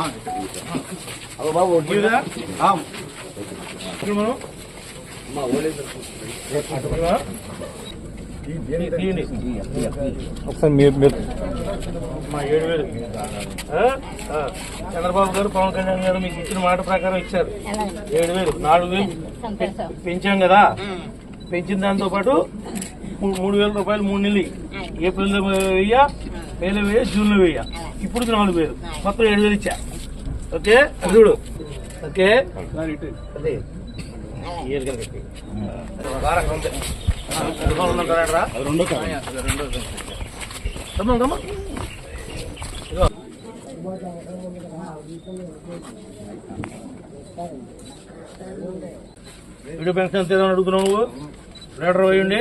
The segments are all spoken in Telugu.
అబ్బా బాబు. ఒకసారి మీరు మీరు మా ఏడు వేలు. ఆ? ఆ. చంద్రబాబు గారు పవన్ కళ్యాణ్ గారు మీకు ఇచ్చిన మాట ప్రకారం ఇచ్చారు. ఏడు వేలు. నాలుగు వేలు. పెంచాం కదా? పెంచిన దాంతో పాటు మూడు వేల రూపాయలు మూడు నెలలు ఏప్రిల్లో వెయ్య మేలో వెయ్య జూన్లో వెయ్య. ఇప్పుడు నాలుగు వేలు. మొత్తం ఏడు వేలు ఇచ్చా. ఓకే? చూడు. ఓకే? అదే. వీడియో పెన్షన్ ఎంత అడుగుతున్నావు నువ్వు? లీటర్ వేయండి.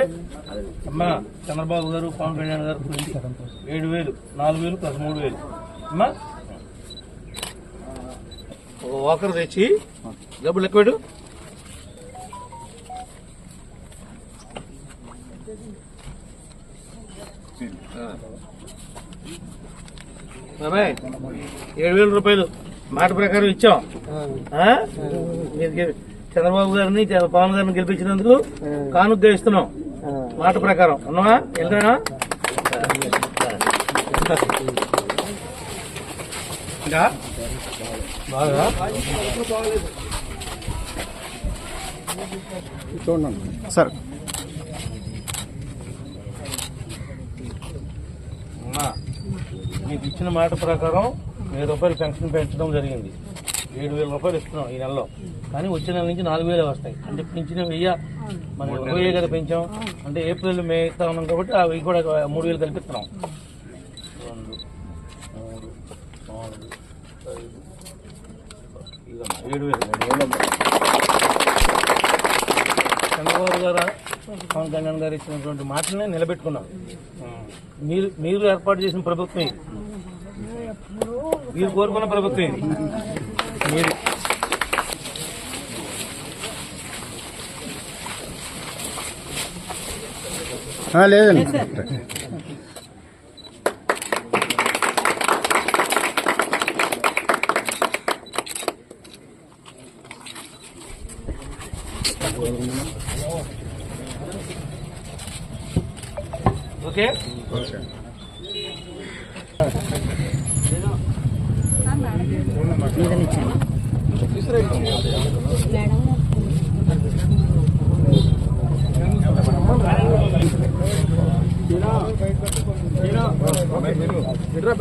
అమ్మా చంద్రబాబు గారు పవన్ కళ్యాణ్ గారు గురించి ఏడు వేలు నాలుగు వేలు ప్లస్ మూడు వేలు. అమ్మా ఒక వాకర్ తెచ్చి డబ్బులు ఎక్కువ బాబాయ్ ఏడు వేల రూపాయలు మాట ప్రకారం ఇచ్చాం. మీరు చంద్రబాబు గారిని పవన్ గారిని గెలిపించినందుకు కానుక ఇస్తున్నాం మాట ప్రకారం. ఉన్నావా? వెళ్తానా బాగా? చూడండి సార్. మీకు ఇచ్చిన మాట ప్రకారం వెయ్యి రూపాయలు పెన్షన్ పెంచడం జరిగింది. ఏడు వేల రూపాయలు ఇస్తున్నాం ఈ నెలలో. కానీ వచ్చే నెల నుంచి నాలుగు వేలు వస్తాయి. అంటే పెంచిన వెయ్యి మనం ఇరవై కదా పెంచాం. అంటే ఏప్రిల్ మే ఇస్తా ఉన్నాం కాబట్టి ఆ వెయ్యి కూడా మూడు వేలు కల్పిస్తున్నాం. ఏడు వేలు చంద్రబాబు గారు పవన్ కళ్యాణ్ గారు ఇచ్చినటువంటి మాటలనే నిలబెట్టుకున్నాం. మీరు మీరు ఏర్పాటు చేసిన ప్రభుత్వం మీరు కోరుకున్న ప్రభుత్వం ఇది మీరు లేదండి. Okay madam